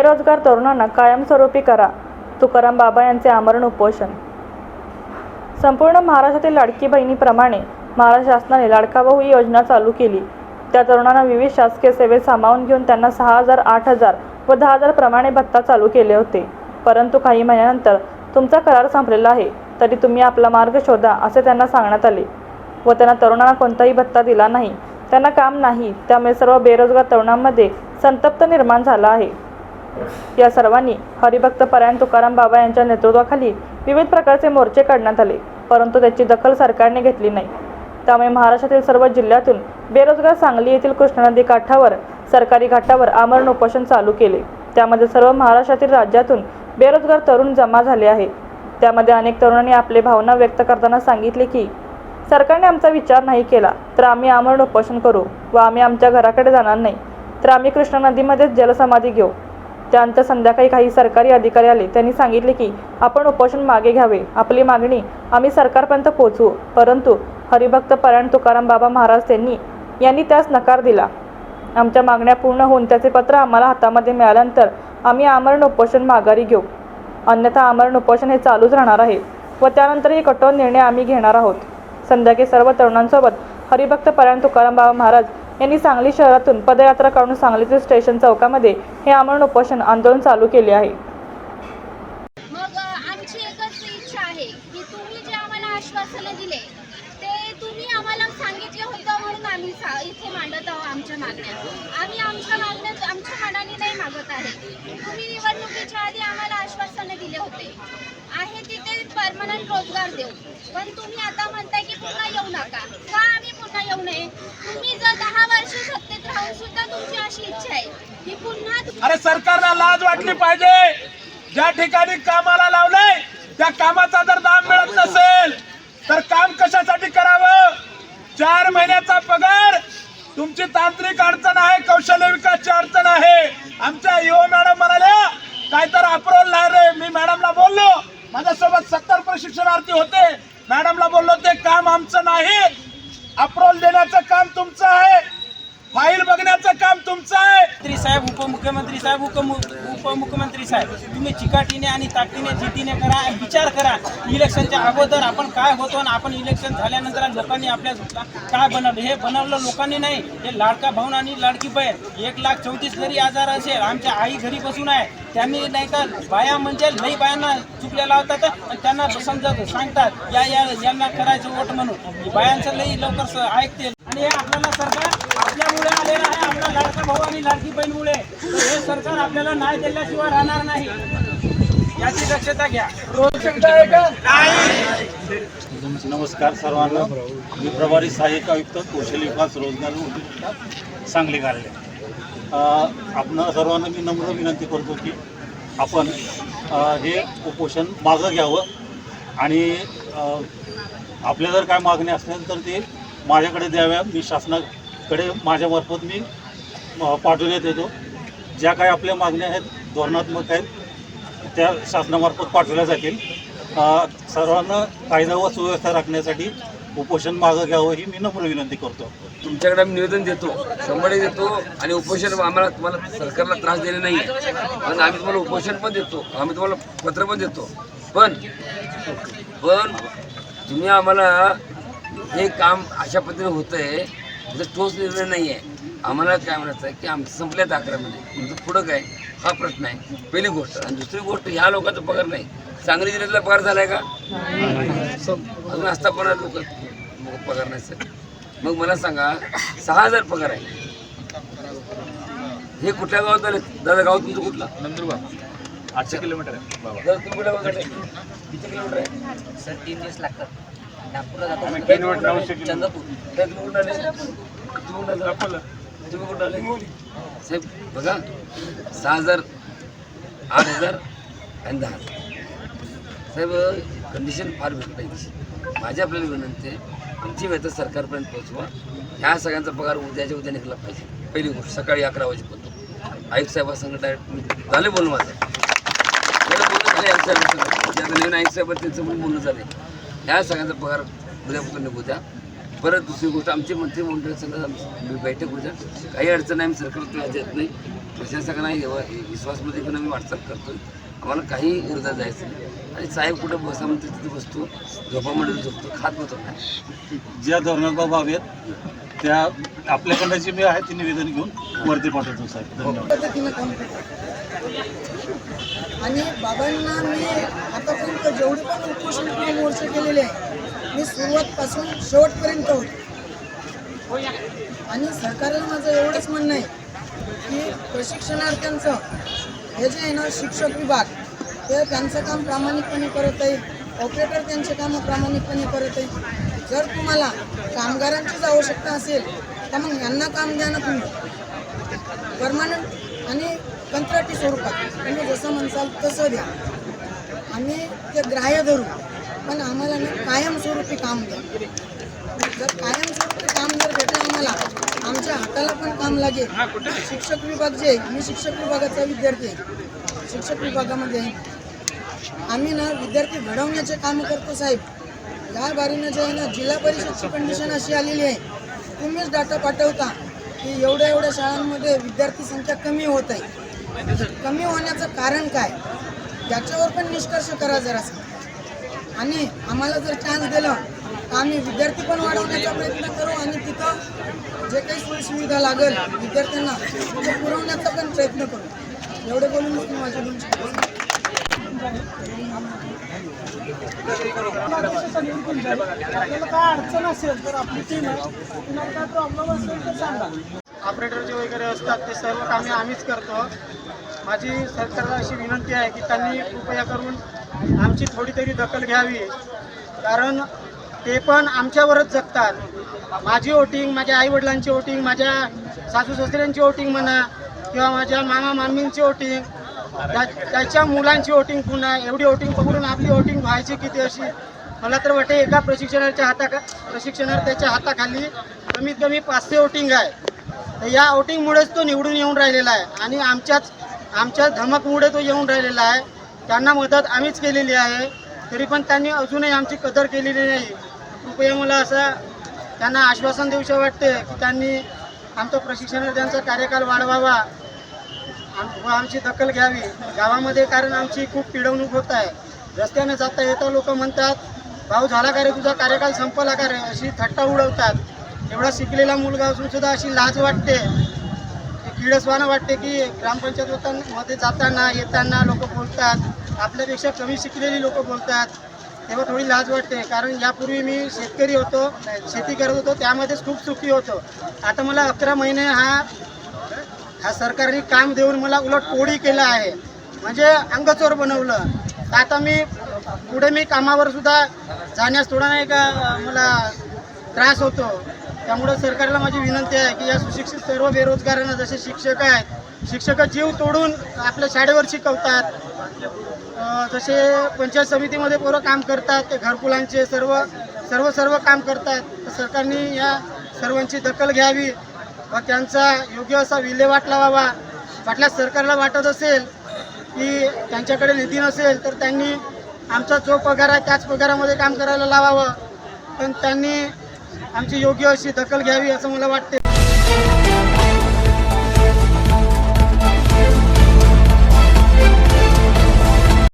बेरोजगार तरुणांना कायमस्वरूपी करा. तुकाराम बाबा यांचे आमरण उपोषण. संपूर्ण महाराष्ट्रातील लाडकी बहिणीप्रमाणे महाराष्ट्र शासनाने लाडका भाऊ ही योजना चालू केली. त्या तरुणांना विविध शासकीय सेवेत सामावून घेऊन त्यांना सहा हजार आठ हजार व दहा हजार प्रमाणे भत्ता चालू केले होते. परंतु काही महिन्यानंतर तुमचा करार संपलेला आहे तरी तुम्ही आपला मार्ग शोधा असे त्यांना सांगण्यात आले व त्यांना तरुणांना कोणताही भत्ता दिला नाही. त्यांना काम नाही त्यामुळे सर्व बेरोजगार तरुणांमध्ये संतप्त निर्माण झाला आहे. या सर्वांनी हरिभक्त परायण तुकाराम बाबा यांच्या नेतृत्वाखाली विविध प्रकारचे मोर्चे काढण्यात आले परंतु त्याची दखल सरकारने घेतली नाही. त्यामुळे महाराष्ट्रातील सर्व जिल्ह्यातून बेरोजगार सांगली येथील कृष्णा नदी काठावर सरकारी घाटावर आमरण उपोषण चालू केले. त्यामध्ये सर्व महाराष्ट्रातील राज्यातून बेरोजगार तरुण जमा झाले आहे त्यामध्ये अनेक तरुणांनी आपले भावना व्यक्त करताना सांगितले की सरकारने आमचा विचार नाही केला तर आम्ही आमरण उपोषण करू व आम्ही आमच्या घराकडे जाणार नाही. तर आम्ही कृष्णा नदीमध्येच जलसमाधी घेऊ. त्यानंतर संध्याकाळी काही सरकारी अधिकारी आले. त्यांनी सांगितले की आपण उपोषण मागे घ्यावे. आपली मागणी आम्ही सरकारपर्यंत पोहोचवू. परंतु हरिभक्त परायण तुकाराम बाबा महाराज यांनी यांनी त्यास नकार दिला. आमच्या मागण्या पूर्ण होऊन त्याचे पत्र आम्हाला हातामध्ये मिळाल्यानंतर आम्ही आमरण उपोषण माघारी घेऊ. अन्यथा आमरण उपोषण हे चालूच राहणार आहे व त्यानंतरही कठोर निर्णय आम्ही घेणार आहोत. संध्याकाळी सर्व तरुणांसोबत हरिभक्त परायण तुकाराम बाबा महाराज यांनी सांगली शहरातून पदयात्रा काढून सांगलीतील स्टेशन चौकामध्ये हे आमरण उपोषण आंदोलन चालू केले आहे. मग आमची एकच इच्छा आहे की तुम्ही जे आम्हाला आश्वासनं दिले ते तुम्ही आम्हाला सांगितले होतं म्हणून आम्ही इथे मांडत आहोत आमच्या मागण्या. आम्ही आमच्या मागण्या आमच्या मनाने नाही मागत आहे. तुम्ही निवडणुकीच्या आधी आम्हाला आश्वासनं दिले होते. आहे तिथे परमनंट रोजगार देऊ पण तुम्ही आता म्हणताय की पुन्हा येऊ नका. का आम्ही पुन्हा येऊ नये. तुम्ही जर दहा वर्ष सत्तेत राहून सुद्धा तुमची अशी इच्छा आहे की पुन्हा अरे सरकारला लाज वाटली पाहिजे. ज्या ठिकाणी कामाला लावलंय त्या कामाचा जर दाम मिळत नसेल तर काम कशासाठी करावं? चार महिन्याचा पगार तुमची तांत्रिक अडचण आहे कौशल्य विकासची अडचण आहे. आमच्या युवा मॅडम म्हणाल्या काय तर अप्रोल नाही रे. मी मॅडमला बोललो माझ्यासोबत सत्तर प्रशिक्षणार्थी होते. मॅडमला बोललो ते काम आमचं नाही अप्रोल देण्याचं काम तुमचं आहे. तुमचं आहे. मंत्री साहेब उपमुख्यमंत्री साहेब उपमुख्यमंत्री साहेब तुम्ही चिकाटीने आणि ताकदीने जिद्दीने करा आणि विचार करा. इलेक्शनच्या अगोदर आपण काय होतो आणि आपण इलेक्शन झाल्यानंतर लोकांनी आपल्या काय बनवलं? हे बनवलं लोकांनी नाही. हे लाडका भाऊन आणि लाडकी बहीण. एक लाख चौतीस घरी आजार असेल आमच्या आई घरी बसून आहे. त्यांनी नाही का बाया म्हणजे लई बायांना चुकल्या लावतात आणि त्यांना समजत सांगतात या या यांना करायचं वोट म्हणून. बायांचं लई लवकर ऐकते आणि हे आपल्याला सरकार आपल्यामुळे आणि लाडकी बहीणमुळे हे सरकार आपल्याला नाही दिल्याशिवाय राहणार नाही. याची दक्षता घ्या. नमस्कार सर्वांना. मी प्रभारी सहाय्यक आयुक्त कौशल्य विकास रोजगार सांगली कार्यालय आपण सर्वांना मी नम्र विनंती करतो की आपण हे उपोषण मागं घ्यावं आणि आपल्या जर काय मागणी असेल तर ते माझ्याकडे द्याव्या. मी शासनाकडे माझ्यामार्फत मी पाठवण्यात येतो ज्या काही आपल्या मागण्या आहेत धोरणात्मक आहेत त्या शासनामार्फत पाठवल्या जातील. सर्वांना कायदा व सुव्यवस्था राखण्यासाठी उपोषण मागं घ्यावं ही मी नम्र विनंती करतो. तुमच्याकडे आम्ही निवेदन देतो शंभर देतो आणि उपोषण आम्हाला तुम्हाला सरकारला त्रास देणे नाही. आणि आम्ही तुम्हाला उपोषण पण देतो आम्ही तुम्हाला पत्र पण देतो. पण पण तुम्ही आम्हाला हे काम अशा पद्धतीने होतं आहे त्याचा ठोस निर्णय नाही आहे आम्हाला काय म्हणायचं आहे की आमचं संपल्यात अकरामध्ये तुमचं पुढं काय? हा प्रश्न आहे. पहिली गोष्ट. आणि दुसरी गोष्ट ह्या लोकांचा पगार नाही. सांगली जिल्ह्यातला पगार झालाय का? अजून आस्थापना लोक पगार नाही सर. मग मला सांगा सहा हजार पगार आहे. हे कुठल्या गावात आले दादा गाव तुमचं कुठलं? नंदुरबार. आठशे किलोमीटर आहे. दादा तुम्ही कुठल्या गावात आले? किती किलोमीटर आहे? सर तीन दिवस लागतात. नागपूरला जातो. चंद्रपूर. तुम्ही कुठं आले साहेब बघा सहा हजार आठ हजार आणि दहा हजार. साहेब कंडिशन फार भेटत आहे माझी आपल्याला विनंती आहे आमची व्यथा सरकारपर्यंत पोहोचवा. ह्या सगळ्यांचा पगार उद्याच्या उद्या निघाला पाहिजे. पहिली गोष्ट सकाळी अकरा वाजेपर्यंत. आयुक्त साहेबांसंग डायरेक्ट झाले बोलणं माझं. बोलणं झालं आयुक्त नवीन आयुक्त साहेब त्यांचं पण बोलणं झालं ह्या सगळ्यांचा पगार उद्यापासून निघू द्या. परत दुसरी गोष्ट आमचे मंत्रिमंडळ सगळं आमची बैठक होत्या. काही अडचण नाही आम्ही सरकारला त्रास देत नाही. प्रशासकांना विश्वासमध्ये पण आम्ही वाटचाल करतो आम्हाला काही विरोधात जायचं नाही. आणि साहेब कुठं बसा म्हणते तिथे बसतो. झोपा म्हणून झोपतो. खात होतो नाही ज्या धोरणात्मक बाब आहेत त्या आपल्याकडनं जी मी आहे ती निवेदन घेऊन वरती पाठवतो साहेब. धन्यवाद. आणि बाबांना मी आतापर्यंत जेवढे पण उपोषण केलेले आहे मी सुरुवातपासून शेवटपर्यंत होते. आणि सरकारला माझं एवढंच म्हणणं आहे की प्रशिक्षणार्थ्यांचं हे जे आहे ना शिक्षक विभाग ते त्यांचं काम प्रामाणिकपणे करत आहे. ऑपरेटर त्यांचे कामं प्रामाणिकपणे करत आहे. जर तुम्हाला कामगारांचीच आवश्यकता असेल तर मग यांना काम द्या ना तुम्ही. परमानंट आणि कंत्राटी स्वरूपात. तुम्ही जसं म्हणसाल तसं द्या. आम्ही ते ग्राह्य धरू. पण आम्हाला ना कायमस्वरूपी काम द्या. जर कायमस्वरूपी काम जर भेटलं आम्हाला आमच्या हाताला पण काम लागेल. शिक्षक विभाग जे आहे मी शिक्षक विभागाचा विद्यार्थी आहे. शिक्षक विभागामध्ये आम्ही ना विद्यार्थी घडवण्याचे काम करतो साहेब. या बारीनं जे आहे ना जिल्हा परिषदची कंडिशन अशी आलेली आहे. तुम्हीच डाटा पाठवता की एवढ्या एवढ्या शाळांमध्ये विद्यार्थी संख्या कमी होत आहे. कमी होण्याचं कारण काय? याच्यावर पण निष्कर्ष करा जरासा. आणि आम्हाला जर चान्स दिला तर आम्ही विद्यार्थी पण वाढवण्याचा प्रयत्न करू आणि तिथं जे काही सोयीसुविधा लागेल विद्यार्थ्यांना ते पुरवण्याचा पण प्रयत्न करू. एवढे बोलून मी माझ्या दोन सांगा ऑपरेटर जे वगैरे असतात ते सर्व कामे आम्हीच करतो. माझी सरकारला अशी विनंती आहे की त्यांनी कृपया करून आमची थोडी तरी दखल घ्यावी. कारण ते पण आमच्यावरच जगतात. माझी वोटिंग माझ्या आईवडिलांची वोटिंग माझ्या सासू सासऱ्यांची वोटिंग म्हणा किंवा माझ्या मामा मामींची वोटिंग त्या त्याच्या मुलांची वोटिंग पुन्हा एवढी वोटिंग पकडून आपली वोटिंग व्हायची किती अशी? मला तर वाटते एका प्रशिक्षणाच्या हाता प्रशिक्षणार्थ्याच्या हाताखाली कमीत कमी पाचशे वोटिंग आहे. तर या वोटिंगमुळेच तो निवडून येऊन राहिलेला आहे. आणि आमच्याच आमच्या धमकमुळे तो येऊन राहिलेला आहे. त्यांना मदत आम्हीच केलेली आहे. तरी पण त्यांनी अजूनही आमची कदर केलेली नाही. कृपया मला असं त्यांना आश्वासन देऊशे वाटते की त्यांनी आमचं प्रशिक्षणार्थ्यांचा कार्यकाल वाढवावा. आम- व आमची दखल घ्यावी. गावामध्ये कारण आमची खूप पिडवणूक होत आहे. रस्त्याने जाता येता लोक म्हणतात भाऊ झाला का रे तुझा कार्यकाल? संपला का रे? अशी थट्टा उडवतात. एवढा शिकलेला मुलगा असून सुद्धा अशी लाज वाटते. किडसवानं वाटते की ग्रामपंचायत मध्ये जाताना येताना लोक बोलतात आपल्यापेक्षा कमी शिकलेली लोक बोलतात. तेव्हा थोडी लाज वाटते. कारण यापूर्वी मी शेतकरी होतो शेती करत होतो त्यामध्येच खूप सुखी होतो. आता मला अकरा महिने हा हा सरकारने काम देऊन मला उलट पोळी केलं आहे. म्हणजे अंगचोर बनवलं. तर आता मी पुढे मी कामावर सुद्धा जाण्यास थोडा नाही का मला त्रास होतो. त्यामुळं सरकारला माझी विनंती आहे की या सुशिक्षित सर्व बेरोजगारांना जसे शिक्षक आहेत शिक्षक जीव तोडून आपल्या शाळेवर शिकवतात. जसे पंचायत समितीमध्ये पोरं काम करतात ते घरकुलांचे सर्व सर्व सर्व काम करतात. तर सरकारने या सर्वांची दखल घ्यावी व त्यांचा योग्य असा विल्हेवाट लावावा. वाटल्यास सरकारला वाटत असेल की त्यांच्याकडे निधी नसेल तर त्यांनी आमचा जो पगार आहे त्याच पगारामध्ये काम करायला लावावं. पण त्यांनी आमची योग्य अशी दखल घ्यावी असं मला वाटते